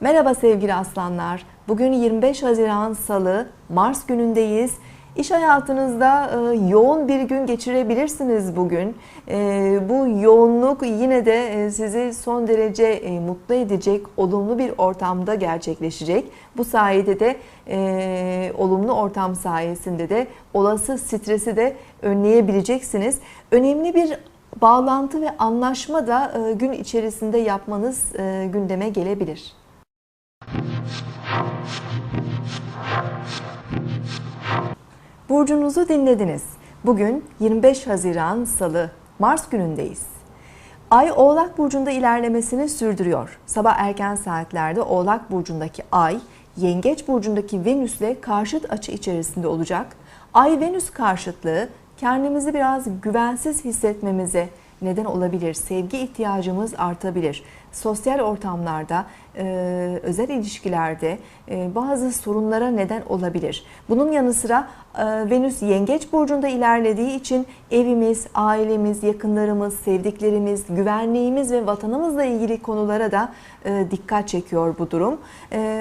Merhaba sevgili aslanlar. Bugün 25 Haziran Salı, Mars günündeyiz. İş hayatınızda e, yoğun bir gün geçirebilirsiniz bugün. E, bu yoğunluk yine de e, sizi son derece mutlu edecek, olumlu bir ortamda gerçekleşecek. Bu sayede de olumlu ortam sayesinde de olası stresi de önleyebileceksiniz. Önemli bir bağlantı ve anlaşma da gün içerisinde yapmanız gündeme gelebilir. Burcunuzu dinlediniz. Bugün 25 Haziran Salı, Mars günündeyiz. Ay Oğlak Burcu'nda ilerlemesini sürdürüyor. Sabah erken saatlerde Oğlak Burcu'ndaki Ay, Yengeç Burcu'ndaki Venüs'le karşıt açı içerisinde olacak. Ay-Venüs karşıtlığı kendimizi biraz güvensiz hissetmemize neden olabilir. Sevgi ihtiyacımız artabilir. Sosyal ortamlarda, e, özel ilişkilerde e, bazı sorunlara neden olabilir. Bunun yanı sıra e, Venüs Yengeç burcunda ilerlediği için evimiz, ailemiz, yakınlarımız, sevdiklerimiz, güvenliğimiz ve vatanımızla ilgili konulara da dikkat çekiyor bu durum.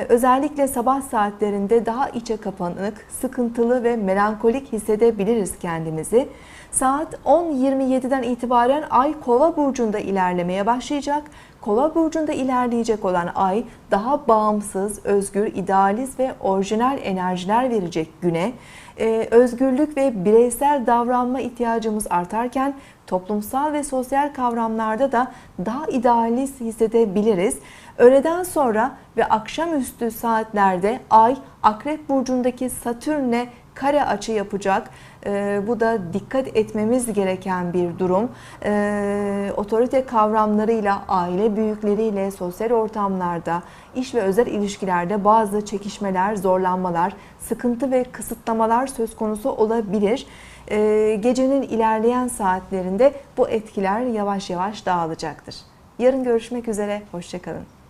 Özellikle sabah saatlerinde daha içe kapanık, sıkıntılı ve melankolik hissedebiliriz kendimizi. Saat 10.27'den itibaren Ay Kova burcunda ilerlemeye başlayacak. Kova burcunda ilerleyecek olan ay daha bağımsız, özgür, idealist ve orijinal enerjiler verecek güne. Ee, özgürlük ve bireysel davranma ihtiyacımız artarken toplumsal ve sosyal kavramlarda da daha idealist hissedebiliriz. Öğleden sonra ve akşamüstü saatlerde ay Akrep burcundaki Satürn'e kare açı yapacak. E, bu da dikkat etmemiz gereken bir durum. E, otorite kavramlarıyla, aile büyükleriyle, sosyal ortamlarda, iş ve özel ilişkilerde bazı çekişmeler, zorlanmalar, sıkıntı ve kısıtlamalar söz konusu olabilir. E, gecenin ilerleyen saatlerinde bu etkiler yavaş yavaş dağılacaktır. Yarın görüşmek üzere, hoşçakalın.